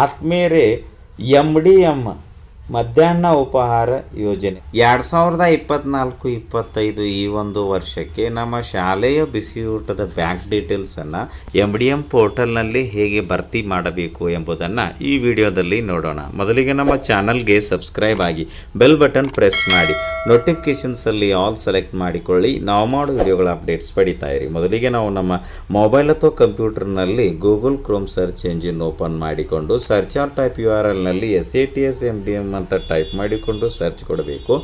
ಆತ್ಮೀಯರೇ M D M ಮಧ್ಯಾಹ್ನ ಉಪಹಾರ ಯೋಜನೆ. ಎರಡು ಸಾವಿರದ ಇಪ್ಪತ್ನಾಲ್ಕು, ಇಪ್ಪತ್ತೈದು ಈ ಒಂದು ವರ್ಷಕ್ಕೆ ನಮ್ಮ ಶಾಲೆಯ ಬಿಸಿಯೂಟದ ಬ್ಯಾಂಕ್ ಡೀಟೇಲ್ಸನ್ನು ಎಂ ಡಿ ಎಂ ಪೋರ್ಟಲ್ನಲ್ಲಿ ಹೇಗೆ ಭರ್ತಿ ಮಾಡಬೇಕು ಎಂಬುದನ್ನು ಈ ವಿಡಿಯೋದಲ್ಲಿ ನೋಡೋಣ. ಮೊದಲಿಗೆ ನಮ್ಮ ಚಾನಲ್ಗೆ ಸಬ್ಸ್ಕ್ರೈಬ್ ಆಗಿ ಬೆಲ್ ಬಟನ್ ಪ್ರೆಸ್ ಮಾಡಿ. ನೋಟಿಫಿಕೇಷನ್ಸಲ್ಲಿ ಆಲ್ ಸೆಲೆಕ್ಟ್ ಮಾಡಿಕೊಳ್ಳಿ. ನಾವು ಮಾಡೋ ವಿಡಿಯೋಗಳ ಅಪ್ಡೇಟ್ಸ್ ಪಡಿತಾ ಇರಿ. ಮೊದಲಿಗೆ ನಾವು ನಮ್ಮ ಮೊಬೈಲ್ ಅಥವಾ ಕಂಪ್ಯೂಟರ್ನಲ್ಲಿ Google Chrome search engine open ಮಾಡಿಕೊಂಡು search or type U R ಎಲ್ನಲ್ಲಿ S A T S M D M ಅಂತ ಟೈಪ್ ಮಾಡಿಕೊಂಡು ಸರ್ಚ್ ಕೊಡಬೇಕು.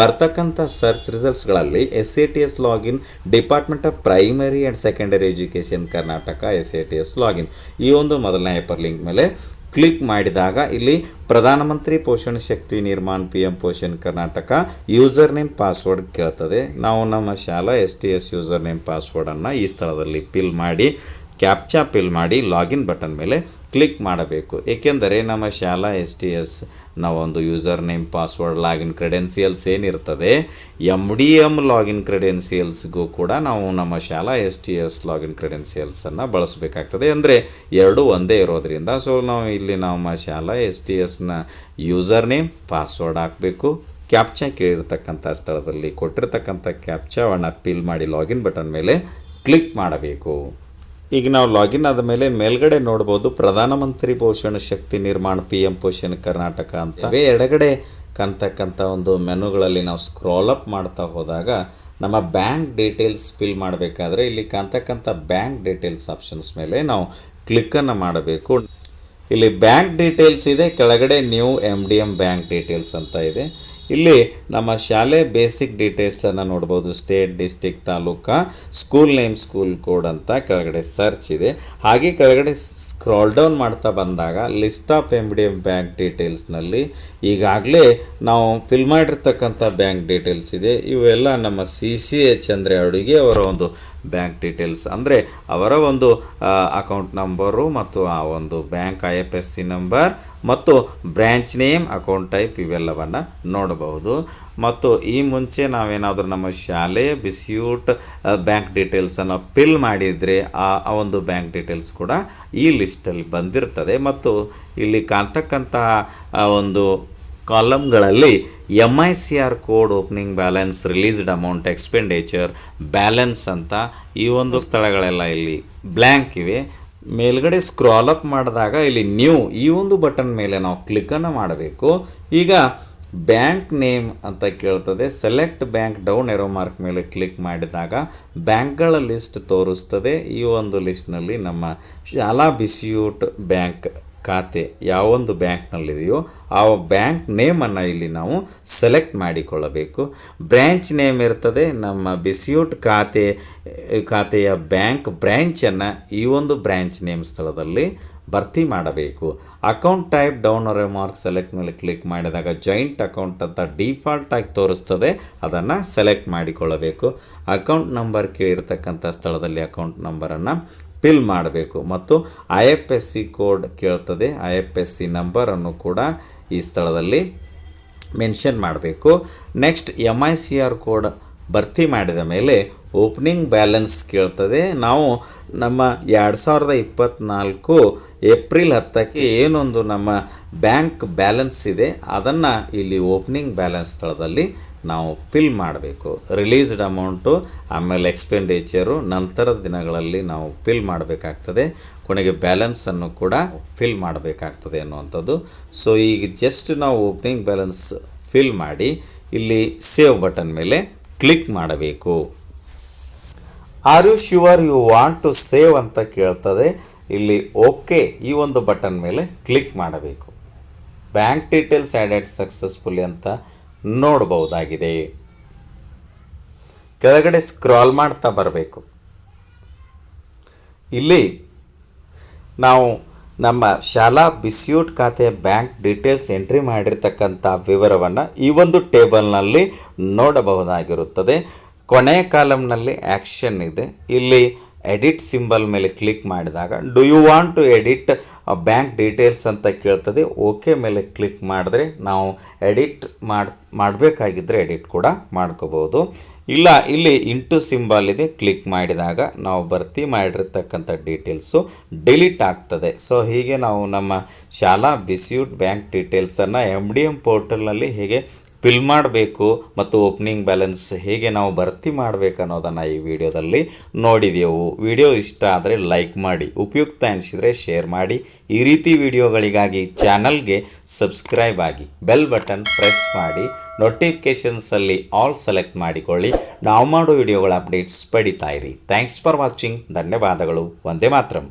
ಬರ್ತಕ್ಕಂಥ search ರಿಸಲ್ಟ್ಸ್ಗಳಲ್ಲಿ S A T S login department of primary and secondary education Karnataka S A T S login ಈ ಒಂದು ಮೊದಲನೇ hyper link ಮೇಲೆ click ಮಾಡಿದಾಗ ಇಲ್ಲಿ ಪ್ರಧಾನಮಂತ್ರಿ ಪೋಷಣ ಶಕ್ತಿ ನಿರ್ಮಾಣ P M Poshan Karnataka user name password ಕೇಳ್ತದೆ. ನಾವು ನಮ್ಮ ಶಾಲಾ S T S user name ಪಾಸ್ವರ್ಡನ್ನು ಈ ಸ್ಥಳದಲ್ಲಿ ಪಿಲ್ ಮಾಡಿ ಕ್ಯಾಪ್ಚಾ ಪಿಲ್ ಮಾಡಿ ಲಾಗಿನ್ ಬಟನ್ ಮೇಲೆ ಕ್ಲಿಕ್ ಮಾಡಬೇಕು. ಏಕೆಂದರೆ ನಮ್ಮ ಶಾಲಾ ಎಸ್ ಟಿ ಎಸ್ ನಾವೊಂದು user name, password, login credentials ಏನಿರ್ತದೆ ಎಂ ಡಿ ಎಂ ಲಾಗಿನ್ ಕ್ರೆಡೆನ್ಸಿಯಲ್ಸ್ಗೂ ಕೂಡ ನಾವು ನಮ್ಮ ಶಾಲಾ ಎಸ್ ಟಿ ಎಸ್ ಲಾಗಿನ್ ಕ್ರೆಡೆನ್ಸಿಯಲ್ಸನ್ನು ಬಳಸಬೇಕಾಗ್ತದೆ. ಅಂದರೆ ಎರಡೂ ಒಂದೇ ಇರೋದರಿಂದ, ಸೊ ನಾವು ಇಲ್ಲಿ ನಮ್ಮ ಶಾಲಾ ಎಸ್ ಟಿ ಎಸ್ನ ಯೂಸರ್ ನೇಮ್, ಪಾಸ್ವರ್ಡ್ ಹಾಕಬೇಕು. ಕ್ಯಾಪ್ಚಾ ಕೇಳಿರ್ತಕ್ಕಂಥ ಸ್ಥಳದಲ್ಲಿ ಕೊಟ್ಟಿರ್ತಕ್ಕಂಥ ಕ್ಯಾಪ್ಚಾವನ್ನು ಪಿಲ್ ಮಾಡಿ ಲಾಗಿನ್ ಬಟನ್ ಮೇಲೆ ಕ್ಲಿಕ್ ಮಾಡಬೇಕು. ಈಗ ನಾವು ಲಾಗಿನ್ ಆದ ಮೇಲೆ ಮೇಲ್ಗಡೆ ನೋಡ್ಬೋದು ಪ್ರಧಾನಮಂತ್ರಿ ಪೋಷಣ ಶಕ್ತಿ ನಿರ್ಮಾಣ ಪಿ ಎಂ ಪೋಷಣ ಕರ್ನಾಟಕ ಅಂತ. ಎಡಗಡೆ ಕಾಣ್ತಕ್ಕಂಥ ಒಂದು ಮೆನುಗಳಲ್ಲಿ ನಾವು ಸ್ಕ್ರಾಲ್ ಅಪ್ ಮಾಡ್ತಾ ಹೋದಾಗ ನಮ್ಮ ಬ್ಯಾಂಕ್ ಡೀಟೇಲ್ಸ್ ಫಿಲ್ ಮಾಡಬೇಕಾದ್ರೆ ಇಲ್ಲಿ ಕಾಣ್ತಕ್ಕಂಥ ಬ್ಯಾಂಕ್ ಡೀಟೇಲ್ಸ್ ಆಪ್ಷನ್ಸ್ ಮೇಲೆ ನಾವು ಕ್ಲಿಕ್ಕನ್ನು ಮಾಡಬೇಕು. ಇಲ್ಲಿ ಬ್ಯಾಂಕ್ ಡೀಟೇಲ್ಸ್ ಇದೆ, ಕೆಳಗಡೆ new M D M bank details ಅಂತ ಇದೆ. ಇಲ್ಲಿ ನಮ್ಮ ಶಾಲೆ ಬೇಸಿಕ್ ಡೀಟೇಲ್ಸನ್ನು ನೋಡ್ಬೋದು. State district taluka school name school code ಅಂತ ಕೆಳಗಡೆ ಸರ್ಚ್ ಇದೆ. ಹಾಗೆ ಕೆಳಗಡೆ ಸ್ಕ್ರಾಲ್ ಡೌನ್ ಮಾಡ್ತಾ ಬಂದಾಗ list of M D M bank ಡೀಟೇಲ್ಸ್ನಲ್ಲಿ ಈಗಾಗಲೇ ನಾವು ಫಿಲ್ ಮಾಡಿರ್ತಕ್ಕಂಥ ಬ್ಯಾಂಕ್ ಡೀಟೇಲ್ಸ್ ಇದೆ. ಇವೆಲ್ಲ ನಮ್ಮ ಸಿ ಸಿ ಎಚ್ ಅಂದರೆ ಅಡುಗೆ ಅವರ ಒಂದು ಬ್ಯಾಂಕ್ ಡೀಟೇಲ್ಸ್ ಅಂದರೆ ಅವರ ಒಂದು ಅಕೌಂಟ್ ನಂಬರು ಮತ್ತು ಆ ಒಂದು bank I F S C number ಮತ್ತು ಬ್ರ್ಯಾಂಚ್ ನೇಮ್ ಅಕೌಂಟ್ ಟೈಪ್ ಇವೆಲ್ಲವನ್ನು ನೋಡಬಹುದು. ಮತ್ತು ಈ ಮುಂಚೆ ನಾವೇನಾದರೂ ನಮ್ಮ ಶಾಲೆ ಬಿಸಿಯೂಟ್ ಬ್ಯಾಂಕ್ ಡೀಟೇಲ್ಸನ್ನು ಫಿಲ್ ಮಾಡಿದರೆ ಆ ಒಂದು ಬ್ಯಾಂಕ್ ಡೀಟೇಲ್ಸ್ ಕೂಡ ಈ ಲಿಸ್ಟಲ್ಲಿ ಬಂದಿರ್ತದೆ. ಮತ್ತು ಇಲ್ಲಿ ಕಾಣ್ತಕ್ಕಂತಹ ಒಂದು ಕಾಲಮ್ಗಳಲ್ಲಿ M I C R code opening balance released amount expenditure balance ಅಂತ ಈ ಒಂದು ಸ್ಥಳಗಳೆಲ್ಲ ಇಲ್ಲಿ ಬ್ಲ್ಯಾಂಕ್ ಇವೆ. ಮೇಲ್ಗಡೆ ಸ್ಕ್ರಾಲ್ ಅಪ್ ಮಾಡಿದಾಗ ಇಲ್ಲಿ ನ್ಯೂ ಈ ಒಂದು ಬಟನ್ ಮೇಲೆ ನಾವು ಕ್ಲಿಕ್ಕನ್ನು ಮಾಡಬೇಕು. ಈಗ ಬ್ಯಾಂಕ್ ನೇಮ್ ಅಂತ ಕೇಳ್ತದೆ. Select bank down arrow mark ಮೇಲೆ ಕ್ಲಿಕ್ ಮಾಡಿದಾಗ ಬ್ಯಾಂಕ್ಗಳ ಲಿಸ್ಟ್ ತೋರಿಸ್ತದೆ. ಈ ಒಂದು ಲಿಸ್ಟ್ನಲ್ಲಿ ನಮ್ಮ ಶಾಲಾ ಬಿಸಿಯೂಟ್ ಬ್ಯಾಂಕ್ ಖಾತೆ ಯಾವೊಂದು ಬ್ಯಾಂಕ್ನಲ್ಲಿದೆಯೋ ಆ ಬ್ಯಾಂಕ್ ನೇಮನ್ನು ಇಲ್ಲಿ ನಾವು ಸೆಲೆಕ್ಟ್ ಮಾಡಿಕೊಳ್ಳಬೇಕು. ಬ್ರ್ಯಾಂಚ್ ನೇಮ್ ಇರ್ತದೆ. ನಮ್ಮ ಬಿಸಿಯೂಟ್ ಖಾತೆ, ಖಾತೆಯ ಬ್ಯಾಂಕ್ ಬ್ರ್ಯಾಂಚನ್ನು ಈ ಒಂದು ಬ್ರ್ಯಾಂಚ್ ನೇಮ್ ಸ್ಥಳದಲ್ಲಿ ಭರ್ತಿ ಮಾಡಬೇಕು. Account type down mark select ಮೇಲೆ ಕ್ಲಿಕ್ ಮಾಡಿದಾಗ ಜಾಯಿಂಟ್ ಅಕೌಂಟ್ ಅಂತ ಡೀಫಾಲ್ಟಾಗಿ ತೋರಿಸ್ತದೆ. ಅದನ್ನು ಸೆಲೆಕ್ಟ್ ಮಾಡಿಕೊಳ್ಳಬೇಕು. ಅಕೌಂಟ್ ನಂಬರ್ ಕೇಳಿರ್ತಕ್ಕಂಥ ಸ್ಥಳದಲ್ಲಿ ಅಕೌಂಟ್ ನಂಬರನ್ನು ಫಿಲ್ ಮಾಡಬೇಕು. ಮತ್ತು I F S C code ಕೇಳ್ತದೆ. ಐ ಎಫ್ ಎಸ್ ಸಿ ನಂಬರನ್ನು ಕೂಡ ಈ ಸ್ಥಳದಲ್ಲಿ ಮೆನ್ಷನ್ ಮಾಡಬೇಕು. Next M I C R code ಭರ್ತಿ ಮಾಡಿದ ಮೇಲೆ ಓಪನಿಂಗ್ ಬ್ಯಾಲೆನ್ಸ್ ಕೇಳ್ತದೆ. ನಾವು ನಮ್ಮ ಎರಡು ಸಾವಿರದ ಇಪ್ಪತ್ತ್ನಾಲ್ಕು ಏಪ್ರಿಲ್ ಹತ್ತಕ್ಕೆ ಏನೊಂದು ನಮ್ಮ ಬ್ಯಾಂಕ್ ಬ್ಯಾಲೆನ್ಸ್ ಇದೆ. ಅದನ್ನು ಇಲ್ಲಿ ಓಪನಿಂಗ್ ಬ್ಯಾಲೆನ್ಸ್ ಸ್ಥಳದಲ್ಲಿ ನಾವು ಫಿಲ್ ಮಾಡಬೇಕು. ರಿಲೀಸ್ಡ್ ಅಮೌಂಟು ಆಮೇಲೆ ಎಕ್ಸ್ಪೆಂಡಿಚರು ನಂತರದ ದಿನಗಳಲ್ಲಿ ನಾವು ಫಿಲ್ ಮಾಡಬೇಕಾಗ್ತದೆ. ಕೊನೆಗೆ ಬ್ಯಾಲೆನ್ಸನ್ನು ಕೂಡ ಫಿಲ್ ಮಾಡಬೇಕಾಗ್ತದೆ ಅನ್ನುವಂಥದ್ದು. ಸೊ ಈಗ ಜಸ್ಟ್ ನಾವು ಓಪನಿಂಗ್ ಬ್ಯಾಲೆನ್ಸ್ ಫಿಲ್ ಮಾಡಿ, ಇಲ್ಲಿ ಸೇವ್ ಬಟನ್ ಮೇಲೆ ಕ್ಲಿಕ್ ಮಾಡಬೇಕು. Are you sure you want to save ಅಂತ ಕೇಳ್ತದೆ. ಇಲ್ಲಿ ಓಕೆ ಈ ಒಂದು ಬಟನ್ ಮೇಲೆ ಕ್ಲಿಕ್ ಮಾಡಬೇಕು. ಬ್ಯಾಂಕ್ ಡೀಟೇಲ್ಸ್ ಆ್ಯಡ್ ಸಕ್ಸಸ್ಫುಲಿ ಅಂತ ನೋಡಬಹುದಾಗಿದೆ. ಕೆಳಗಡೆ ಸ್ಕ್ರಾಲ್ ಮಾಡ್ತಾ ಬರಬೇಕು. ಇಲ್ಲಿ ನಾವು ನಮ್ಮ ಶಾಲಾ ಬಿಸ್ಯೂಟ್ ಖಾತೆಯ ಬ್ಯಾಂಕ್ ಡೀಟೇಲ್ಸ್ ಎಂಟ್ರಿ ಮಾಡಿರ್ತಕ್ಕಂಥ ವಿವರವನ್ನು ಈ ಒಂದು ಟೇಬಲ್ನಲ್ಲಿ ನೋಡಬಹುದಾಗಿರುತ್ತದೆ. ಕೊನೆಯ ಕಾಲಮ್ನಲ್ಲಿ ಆ್ಯಕ್ಷನ್ ಇದೆ. ಇಲ್ಲಿ ಎಡಿಟ್ ಸಿಂಬಲ್ ಮೇಲೆ ಕ್ಲಿಕ್ ಮಾಡಿದಾಗ do you want to edit bank details ಅಂತ ಕೇಳ್ತದೆ. ಓಕೆ ಮೇಲೆ ಕ್ಲಿಕ್ ಮಾಡಿದ್ರೆ ನಾವು ಎಡಿಟ್ ಮಾಡಿ ಮಾಡಬೇಕಾಗಿದ್ದರೆ ಎಡಿಟ್ ಕೂಡ ಮಾಡ್ಕೋಬೋದು ಇಲ್ಲ, ಇಲ್ಲಿ ಇಂಟು ಸಿಂಬಲ್ ಇದೆ. ಕ್ಲಿಕ್ ಮಾಡಿದಾಗ ನಾವು ಭರ್ತಿ ಮಾಡಿರ್ತಕ್ಕಂಥ ಡೀಟೇಲ್ಸು ಡಿಲೀಟ್ ಆಗ್ತದೆ. ಸೊ, ಹೀಗೆ ನಾವು ನಮ್ಮ ಶಾಲಾ ಬಿಸ್ಯೂಟ್ ಬ್ಯಾಂಕ್ ಡೀಟೇಲ್ಸನ್ನು ಎಂ ಡಿ ಎಂ ಪೋರ್ಟಲ್ನಲ್ಲಿ ಹೇಗೆ ಫಿಲ್ ಮಾಡಬೇಕು ಮತ್ತು ಓಪನಿಂಗ್ ಬ್ಯಾಲೆನ್ಸ್ ಹೇಗೆ ನಾವು ಭರ್ತಿ ಮಾಡಬೇಕು ಅನ್ನೋದನ್ನು ಈ ವಿಡಿಯೋದಲ್ಲಿ ನೋಡಿದೆವು. ವಿಡಿಯೋ ಇಷ್ಟ ಆದರೆ ಲೈಕ್ ಮಾಡಿ, ಉಪಯುಕ್ತ ಅನಿಸಿದರೆ ಶೇರ್ ಮಾಡಿ. ಈ ರೀತಿ ವಿಡಿಯೋಗಳಿಗಾಗಿ ಚಾನಲ್ಗೆ ಸಬ್ಸ್ಕ್ರೈಬ್ ಆಗಿ ಬೆಲ್ ಬಟನ್ ಪ್ರೆಸ್ ಮಾಡಿ ನೋಟಿಫಿಕೇಷನ್ಸಲ್ಲಿ ಆಲ್ ಸೆಲೆಕ್ಟ್ ಮಾಡಿಕೊಳ್ಳಿ. ನಾವು ಮಾಡೋ ವಿಡಿಯೋಗಳ ಅಪ್ಡೇಟ್ಸ್ ಪಡಿತಾ ಇರಿ. ಥ್ಯಾಂಕ್ಸ್ ಫಾರ್ ವಾಚಿಂಗ್ ಧನ್ಯವಾದಗಳು. ಒಂದೇ ಮಾತ್ರಂ.